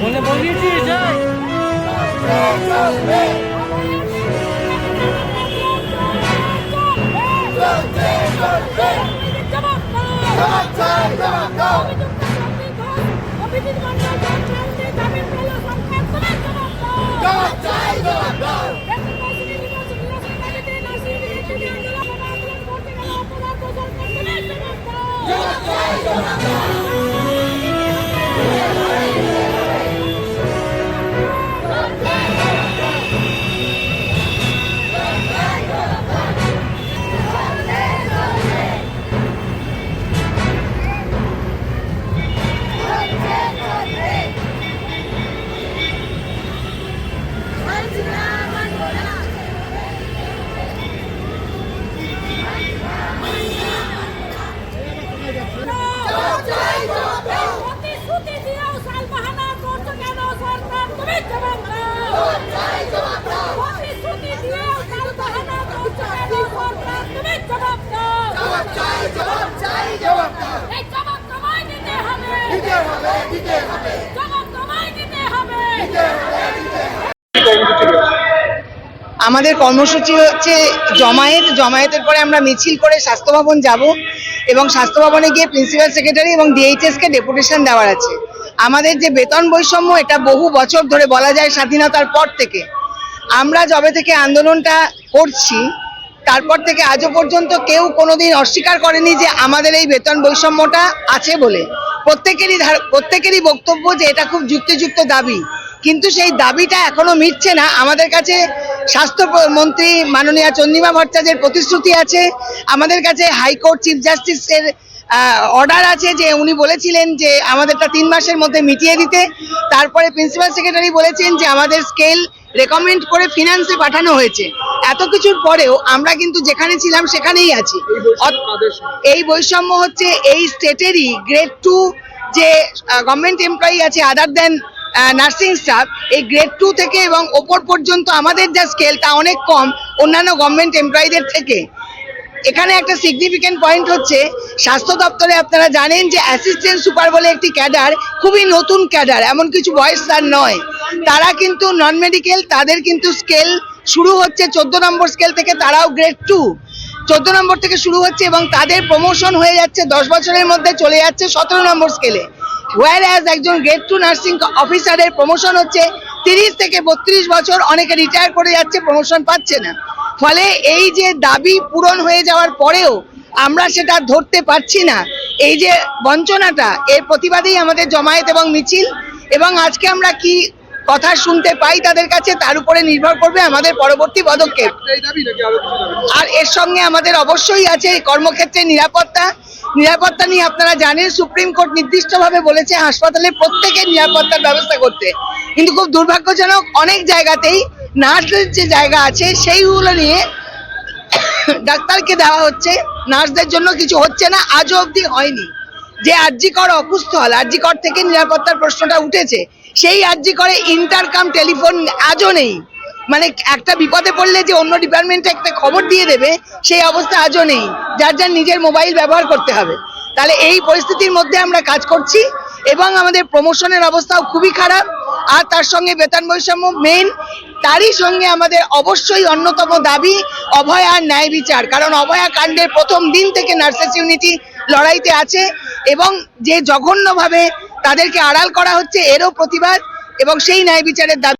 মনে বলিয়েছিস যাই প্রতিশ্রুতি আমাদের কর্মসূচি হচ্ছে জমায়েত। জমায়েতের পরে আমরা মিছিল করে স্বাস্থ্য ভবন যাব এবং স্বাস্থ্য ভবনে গিয়ে প্রিন্সিপাল সেক্রেটারি এবং ডিএইচএসকে ডেপুটেশন দেওয়ার আছে। আমাদের যে বেতন বৈষম্য, এটা বহু বছর ধরে বলা যায় স্বাধীনতার পর থেকে। আমরা যবে থেকে আন্দোলনটা করছি, তারপর থেকে আজও পর্যন্ত কেউ কোনোদিন অস্বীকার করেনি যে আমাদের এই বেতন বৈষম্যটা আছে বলে। প্রত্যেকেরই প্রত্যেকেরই বক্তব্য যে এটা খুব যুক্তিযুক্ত দাবি। কিন্তু সেই দাবিটা এখনও মিটছে না। আমাদের কাছে স্বাস্থ্য মন্ত্রী মাননীয় চন্দ্রিমা ভট্টাচার্যের প্রতিশ্রুতি আছে। আমাদের কাছে হাইকোর্ট চিফ জাস্টিসের অর্ডার আছে যে উনি বলেছিলেন যে আমাদেরটা তিন মাসের মধ্যে মিটিয়ে দিতে। তারপরে প্রিন্সিপাল সেক্রেটারি বলেছেন যে আমাদের স্কেল রেকমেন্ড করে ফিনান্সে পাঠানো হয়েছে। এত কিছুর পরেও আমরা কিন্তু যেখানে ছিলাম সেখানেই আছি। এই বৈষম্য হচ্ছে এই স্টেটেরই গ্রেড টু যে গভর্নমেন্ট এমপ্লয়ি আছে আদার দেন নার্সিং স্টাফ এই গ্রেড টু থেকে এবং ওপর পর্যন্ত আমাদের যা স্কেল তা অনেক কম অন্যান্য গভর্নমেন্ট এমপ্লয়ীদের থেকে। এখানে একটা সিগনিফিকেন্ট পয়েন্ট হচ্ছে, স্বাস্থ্য দপ্তরে আপনারা জানেন যে অ্যাসিস্ট্যান্ট সুপার বলে একটি ক্যাডার খুবই নতুন ক্যাডার এমন কিছু বয়স তার নয়। তারা কিন্তু নন মেডিকেল তাদের কিন্তু স্কেল শুরু হচ্ছে চোদ্দ নম্বর স্কেল থেকে তারাও গ্রেড টু চোদ্দ নম্বর থেকে শুরু হচ্ছে এবং তাদের প্রমোশন হয়ে যাচ্ছে, দশ বছরের মধ্যে চলে যাচ্ছে সতেরো নম্বর স্কেলে ওয়ার অ্যাজ একজন গ্রেড টু নার্সিং অফিসারের প্রমোশন হচ্ছে তিরিশ থেকে বত্রিশ বছর অনেকে রিটায়ার করে যাচ্ছে প্রমোশন পাচ্ছে না। ফলে এই যে দাবি পূরণ হয়ে যাওয়ার পরেও আমরা সেটা ধরতে পারছি না। এই যে বঞ্চনাটা এর প্রতিবাদেই আমাদের জমায়েত এবং মিছিল এবং আজকে আমরা কি কথা শুনতে পাই তাদের কাছে তার উপরে নির্ভর করবে আমাদের পরবর্তী পদক্ষেপ। আর এর সঙ্গে আমাদের অবশ্যই আছে কর্মক্ষেত্রে নিরাপত্তা নিরাপত্তা নিয়ে আপনারা জানেন, সুপ্রিম কোর্ট নির্দিষ্টভাবে বলেছে হাসপাতালে প্রত্যেকের নিরাপত্তার ব্যবস্থা করতে। কিন্তু খুব দুর্ভাগ্যজনক অনেক জায়গাতেই নার্সদের যে জায়গা আছে, সেইগুলো নিয়ে ডাক্তারকে দেওয়া হচ্ছে। নার্সদের জন্য কিছু হচ্ছে না, আজও অবধি হয়নি। যে আরজিকর অকুস্থল আরজিকর থেকে নিরাপত্তার প্রশ্নটা উঠেছে, সেই আরজিকরে ইন্টারকাম টেলিফোন আজও নেই। মানে একটা বিপদে পড়লে যে অন্য ডিপার্টমেন্টে একটা খবর দিয়ে দেবে, সেই অবস্থা আজও নেই। যার যার নিজের মোবাইল ব্যবহার করতে হবে। তাহলে এই পরিস্থিতির মধ্যে আমরা কাজ করছি এবং আমাদের প্রমোশনের অবস্থাও খুবই খারাপ। আর তার সঙ্গে বেতন বৈষম্য মেন তারই সঙ্গে আমাদের অবশ্যই অন্যতম দাবি অভয়া ন্যায় বিচার। কারণ অভয়া কাণ্ডের প্রথম দিন থেকে নার্সেস ইউনিটি লড়াইতে আছে এবং যে জঘন্যভাবে তাদেরকে আড়াল করা হচ্ছে, এরও প্রতিবাদ এবং সেই ন্যায় বিচারের দাবি